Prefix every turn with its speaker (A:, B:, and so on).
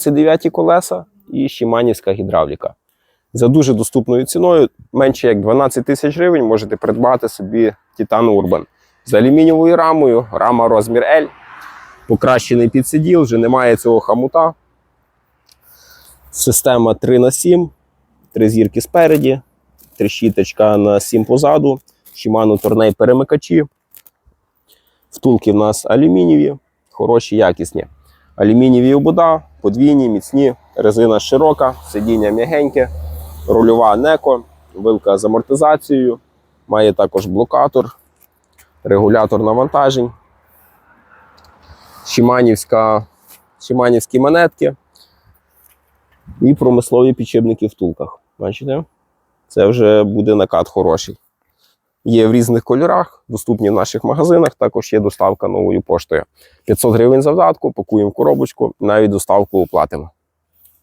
A: 29 колеса і Шіманівська гідравліка. За дуже доступною ціною, менше як 12 тисяч гривень, можете придбати собі Titan Urban. З алюмінієвою рамою, рама розмір L, покращений підсиділ, вже немає цього хамута. Система 3 на 7 три зірки спереді, трещіточка на 7 позаду, Shimano Tournей перемикачі. Втулки в нас алюмінієві, хороші, якісні. Алюмінієві обода, подвійні, міцні, резина широка, сидіння м'ягеньке, рульова неко, вилка з амортизацією, має також блокатор, регулятор навантажень, Шиманівська, Шиманівські монетки і промислові підшипники втулках. Бачите? Це вже буде накат хороший. Є в різних кольорах, доступні в наших магазинах. Також є доставка новою поштою. 500 гривень за вдатку, пакуємо коробочку, навіть доставку оплатимо.